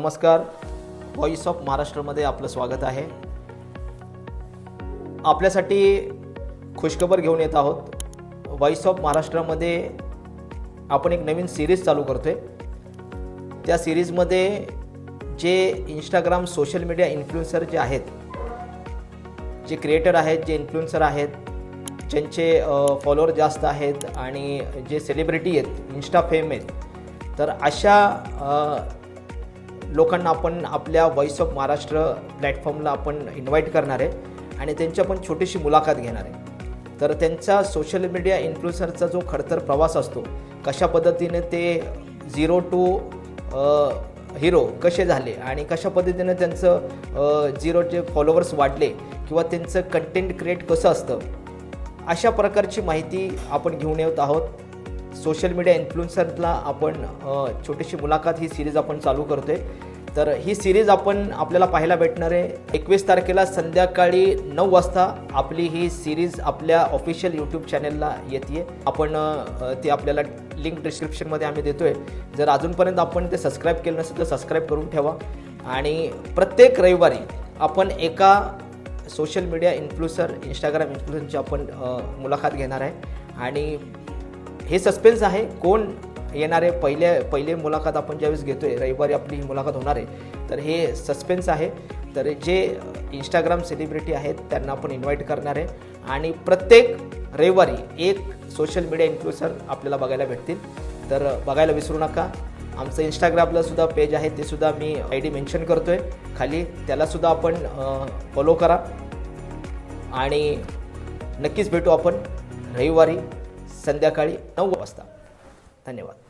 नमस्कार. Voice of महाराष्ट्रमध्ये आपलं स्वागत आहे. आपल्यासाठी खुशखबर घेऊन येत आहोत. व्हॉइस ऑफ महाराष्ट्रामध्ये आपण एक नवीन सिरीज चालू करतोय. त्या सिरीजमध्ये जे इंस्टाग्राम सोशल मीडिया इन्फ्लुएन्सर जे आहेत जे क्रिएटर आहेत जे इन्फ्लुएन्सर आहेत ज्यांचे फॉलोअर जास्त आहेत आणि जे सेलिब्रिटी आहेत इन्स्टा फेम आहेत तर अशा लोकांना आपण आपल्या व्हॉइस ऑफ महाराष्ट्र प्लॅटफॉर्मला आपण इन्व्हाइट करणार आहे आणि त्यांची आपण छोटीशी मुलाखत घेणार आहे. तर त्यांचा सोशल मीडिया इन्फ्लुएन्सरचा जो खडतर प्रवास असतो कशा पद्धतीने ते झिरो टू हिरो कसे झाले आणि कशा पद्धतीने त्यांचं झिरोचे फॉलोअर्स वाढले किंवा त्यांचं कंटेंट क्रिएट कसं असतं अशा प्रकारची माहिती आपण घेऊन येत आहोत. सोशल मीडिया इन्फ्लुएन्सरला आपण छोटीशी मुलाखत ही सिरीज आपण चालू करतोय. तर ही सिरीज आपण आपल्याला पाहायला भेटणार आहे. एकवीस तारखेला संध्याकाळी नऊ वाजता आपली ही सिरीज आपल्या ऑफिशियल यूट्यूब चॅनलला येते आपण ती आपल्याला लिंक डिस्क्रिप्शनमध्ये आम्ही देतोय. जर अजूनपर्यंत आपण ते सबस्क्राईब केलं नसेल तर सबस्क्राईब करून ठेवा. आणि प्रत्येक रविवारी आपण एका सोशल मीडिया इन्फ्लुएन्सर इंस्टाग्राम इन्फ्लुएन्सरची आपण मुलाखत घेणार आहे. आणि हे सस्पेन्स आहे. कोण येणारे पहिल्या पहिले पहिले मुलाखत आपण ज्यावेळेस घेतो आहे रविवारी आपली ही मुलाखत होणार आहे तर हे सस्पेन्स आहे. तर जे इंस्टाग्राम सेलिब्रिटी आहेत त्यांना आपण इन्व्हाइट करणार आहे. आणि प्रत्येक रविवारी एक सोशल मीडिया इन्फ्लुएन्सर आपल्याला बघायला भेटतील. तर बघायला विसरू नका. आमचं इंस्टाग्रामला सुद्धा पेज आहे ते सुद्धा मी आय डी मेन्शन करतो आहे खाली त्यालासुद्धा आपण फॉलो करा. आणि नक्कीच भेटू आपण रविवारी. संध्याकाळी नऊ वाजता. धन्यवाद.